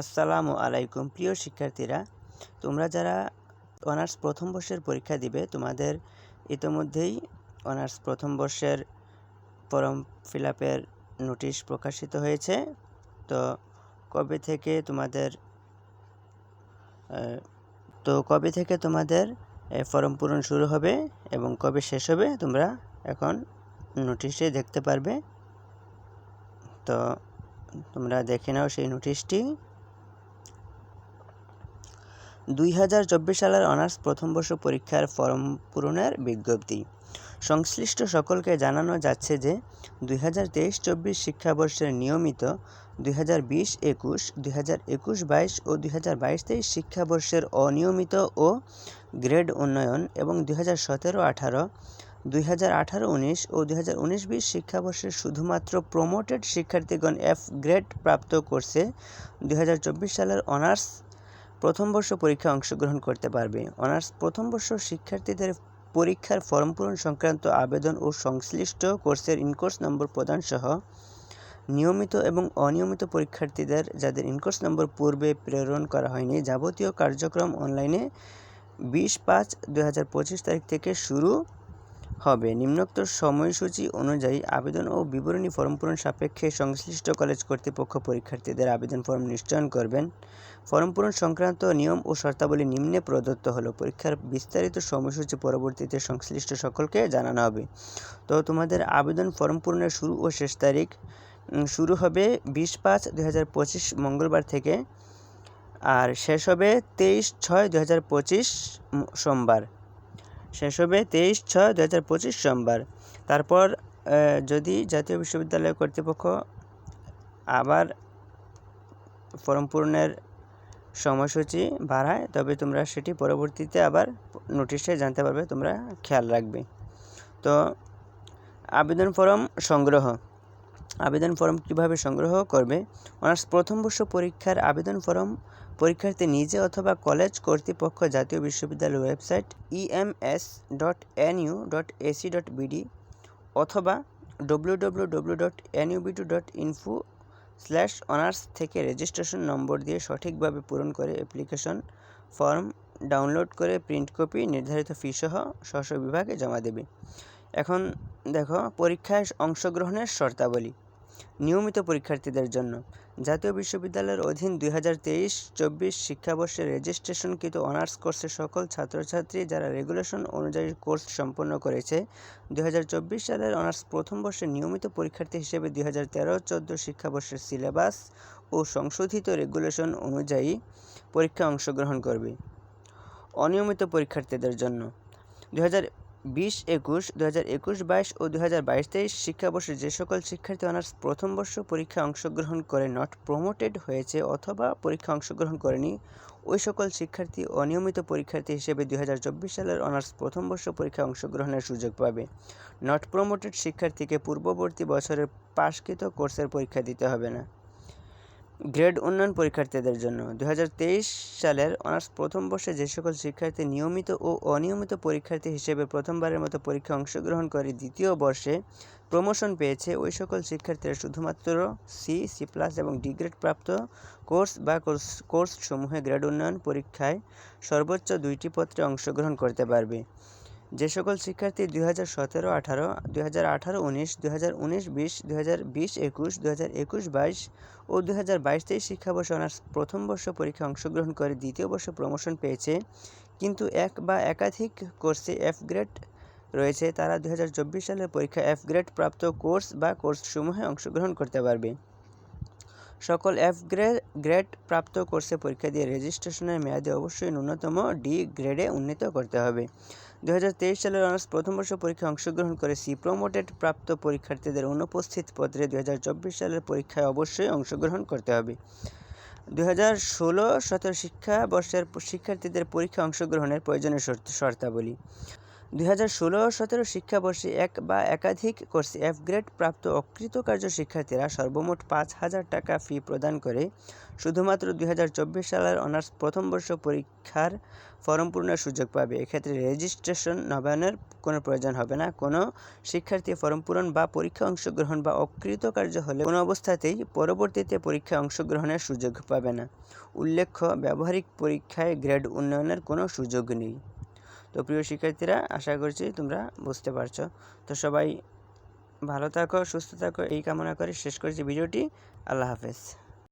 আসসালামু আলাইকুম। প্রিয় শিক্ষার্থীরা, তোমরা যারা অনার্স প্রথম বর্ষের পরীক্ষা দিবে, তোমাদের ইতোমধ্যেই অনার্স প্রথম বর্ষের ফর্ম ফিল আপের নোটিশ প্রকাশিত হয়েছে। তো কবে থেকে তোমাদের তো কবে থেকে তোমাদের ফর্ম পূরণ শুরু হবে এবং কবে শেষ হবে, তোমরা এখন নোটিশে দেখতে পারবে। তো তোমরা দেখে নাও সেই নোটিশটি। দুই হাজার চব্বিশ সালের অনার্স প্রথম বর্ষ পরীক্ষার ফর্ম পূরণের বিজ্ঞপ্তি। সংশ্লিষ্ট সকলকে জানানো যাচ্ছে যে, দুই হাজার তেইশ চব্বিশ শিক্ষাবর্ষের নিয়মিত দুই হাজার বিশ একুশ, দুই হাজার একুশ বাইশ ও দুই হাজার বাইশ তেইশ শিক্ষাবর্ষের অনিয়মিত ও গ্রেড উন্নয়ন এবং দুই হাজার সতেরো আঠারো, দুই হাজার আঠারো উনিশ ও দুই হাজার উনিশ বিশ শিক্ষাবর্ষে শুধুমাত্র প্রমোটেড শিক্ষার্থীগণ এফ গ্রেড প্রাপ্ত করছে দুই হাজার চব্বিশ সালের অনার্স প্রথম বর্ষ পরীক্ষায় অংশগ্রহণ করতে পারবে। অনার্স প্রথম বর্ষ শিক্ষার্থীদের পরীক্ষার ফর্ম পূরণ সংক্রান্ত আবেদন ও সংশ্লিষ্ট কোর্সের ইনকোর্স নম্বর প্রদান সহ নিয়মিত এবং অনিয়মিত পরীক্ষার্থীদের যাদের ইনকোর্স নম্বর পূর্বে প্রেরণ করা হয়নি, যাবতীয় কার্যক্রম অনলাইনে বিশ পাঁচ দু তারিখ থেকে শুরু হবে। নিম্নোক্ত সময়সূচি অনুযায়ী আবেদন ও বিবরণী ফর্ম পূরণ সাপেক্ষে সংশ্লিষ্ট কলেজ কর্তৃপক্ষ পরীক্ষার্থীদের আবেদন ফর্ম নিশ্চয়ন করবেন। ফর্ম পূরণ সংক্রান্ত নিয়ম ও শর্তাবলী নিম্নে প্রদত্ত হলো। পরীক্ষার বিস্তারিত সময়সূচি পরবর্তীতে সংশ্লিষ্ট সকলকে জানানো হবে। তো তোমাদের আবেদন ফর্ম পূরণের শুরু ও শেষ তারিখ শুরু হবে বিশ পাঁচ পঁচিশ মঙ্গলবার থেকে, আর শেষ হবে তেইশ ছয় দু সোমবার। শেষ হবে তেইশ ছয় দু হাজার পঁচিশ সোমবার। তারপর যদি জাতীয় বিশ্ববিদ্যালয় কর্তৃপক্ষ আবার ফর্ম পূরণের সময়সূচি বাড়ায়, তবে তোমরা সেটি পরবর্তীতে আবার নোটিশে জানতে পারবে, তোমরা খেয়াল রাখবে। তো, আবেদন ফর্ম সংগ্রহ। আবেদন ফর্ম কীভাবে সংগ্রহ করবে? অনার্স প্রথম বর্ষ পরীক্ষার আবেদন ফর্ম পরীক্ষার্থী নিজে অথবা কলেজ কর্তৃপক্ষ জাতীয় বিশ্ববিদ্যালয়ের website EMS dot NU dot AC dot BD অথবা W W W dot NUB two dot info slash honours থেকে রেজিস্ট্রেশন নম্বর দিয়ে সঠিকভাবে পূরণ করে অ্যাপ্লিকেশন ফর্ম ডাউনলোড করে প্রিন্ট কপি নির্ধারিত ফি সহ স্ব স্ব বিভাগে জমা দেবে। এখন দেখো, পরীক্ষায় অংশগ্রহণের শর্তাবলী। নিয়মিত পরীক্ষার্থীদের জন্য। জাতীয় বিশ্ববিদ্যালয়ের অধীন দুই হাজার তেইশ চব্বিশ শিক্ষাবর্ষে রেজিস্ট্রেশনকৃত অনার্স কোর্সের সকল ছাত্রছাত্রী যারা রেগুলেশন অনুযায়ী কোর্স সম্পন্ন করেছে, দুই সালের অনার্স প্রথম বর্ষের নিয়মিত পরীক্ষার্থী হিসেবে দুই হাজার তেরো চোদ্দ শিক্ষাবর্ষের সিলেবাস ও সংশোধিত রেগুলেশন অনুযায়ী পরীক্ষায় অংশগ্রহণ করবে। অনিয়মিত পরীক্ষার্থীদের জন্য। দুই হাজার বিশ একুশ দু হাজার একুশ, বাইশ ও দু হাজার বাইশ তেইশ শিক্ষাবর্ষে যে সকল শিক্ষার্থী অনার্স প্রথম বর্ষ পরীক্ষায় অংশগ্রহণ করে নট প্রমোটেড হয়েছে অথবা পরীক্ষা অংশগ্রহণ করেনি, ওই সকল শিক্ষার্থী অনিয়মিত পরীক্ষার্থী হিসেবে দুই হাজার চব্বিশ সালের অনার্স প্রথম বর্ষ পরীক্ষায় অংশগ্রহণের সুযোগ পাবে। নট প্রমোটেড শিক্ষার্থীকে পূর্ববর্তী বছরের পাশকৃত কোর্সের পরীক্ষা দিতে হবে না। গ্রেড উন্নয়ন পরীক্ষার্থীদের জন্য। দু হাজার তেইশ সালের অনার্স প্রথম বর্ষে যে সকল শিক্ষার্থী নিয়মিত ও অনিয়মিত পরীক্ষার্থী হিসেবে প্রথমবারের মতো পরীক্ষায় অংশগ্রহণ করে দ্বিতীয় বর্ষে প্রমোশন পেয়েছে, ওই সকল শিক্ষার্থীরা শুধুমাত্র সি সি প্লাস এবং ডি গ্রেড প্রাপ্ত কোর্স বা কোর্স, কোর্সসমূহে গ্রেড উন্নয়ন পরীক্ষায় সর্বোচ্চ দুইটি পত্রে অংশগ্রহণ করতে পারবে। যে সকল শিক্ষার্থী দুই হাজার সতেরো, আঠারো, দুই হাজার আঠারো, উনিশ, দুই হাজার উনিশ, বিশ, দুই হাজার বিশ, একুশ, দুই হাজার একুশ, বাইশ ও দুই হাজার বাইশ তেইশ শিক্ষাবর্ষ অনার্স প্রথম বর্ষ পরীক্ষায় অংশগ্রহণ করে দ্বিতীয় বর্ষে প্রমোশন পেয়েছে। কিন্তু এক বা একাধিক কোর্সে এফ গ্রেড রয়েছে, তারা দুই হাজার চব্বিশ সালের পরীক্ষায় এফ গ্রেড প্রাপ্ত কোর্স বা কোর্সসমূহে অংশগ্রহণ করতে পারবে। সকল এফ গ্রেড গ্রেড প্রাপ্ত কোর্সে পরীক্ষা দিয়ে রেজিস্ট্রেশনের মেয়াদে অবশ্যই ন্যূনতম ডি গ্রেডে উন্নীত করতে হবে। দু হাজার তেইশ সালের অনার্স প্রথম বর্ষ পরীক্ষায় অংশগ্রহণ করে সি প্রমোটেড প্রাপ্ত পরীক্ষার্থীদের অনুপস্থিত পত্রে দু হাজার চব্বিশ সালের পরীক্ষায় অবশ্যই অংশগ্রহণ করতে হবে। দু হাজার ষোলো সতেরো শিক্ষাবর্ষের শিক্ষার্থীদের পরীক্ষা অংশগ্রহণের প্রয়োজনীয় শর্তাবলী। দুই হাজার ষোলো সতেরো শিক্ষাবর্ষে এক বা একাধিক কোর্সে এফ গ্রেড প্রাপ্ত অকৃতকার্য শিক্ষার্থীরা সর্বমোট পাঁচ হাজার টাকা ফি প্রদান করে। শুধুমাত্র দুই হাজার চব্বিশ সালের অনার্স প্রথম বর্ষ পরীক্ষার ফরম পূরণের সুযোগ পাবে। এক্ষেত্রে রেজিস্ট্রেশন নবায়নের কোনো প্রয়োজন হবে না। কোনো শিক্ষার্থী ফরম পূরণ বা পরীক্ষা অংশগ্রহণ বা অকৃতকার্য হলে কোনো অবস্থাতেই পরবর্তীতে পরীক্ষায় অংশগ্রহণের সুযোগ পাবে না। উল্লেখ্য, ব্যবহারিক পরীক্ষায় গ্রেড উন্নয়নের কোনো সুযোগ নেই। তো প্রিয় শিক্ষার্থীরা, আশা করছি তোমরা বুঝতে পারছ। তো সবাই ভালো থাকো, সুস্থ থাকো, এই কামনা করে শেষ করছি ভিডিওটি। আল্লাহ হাফেজ।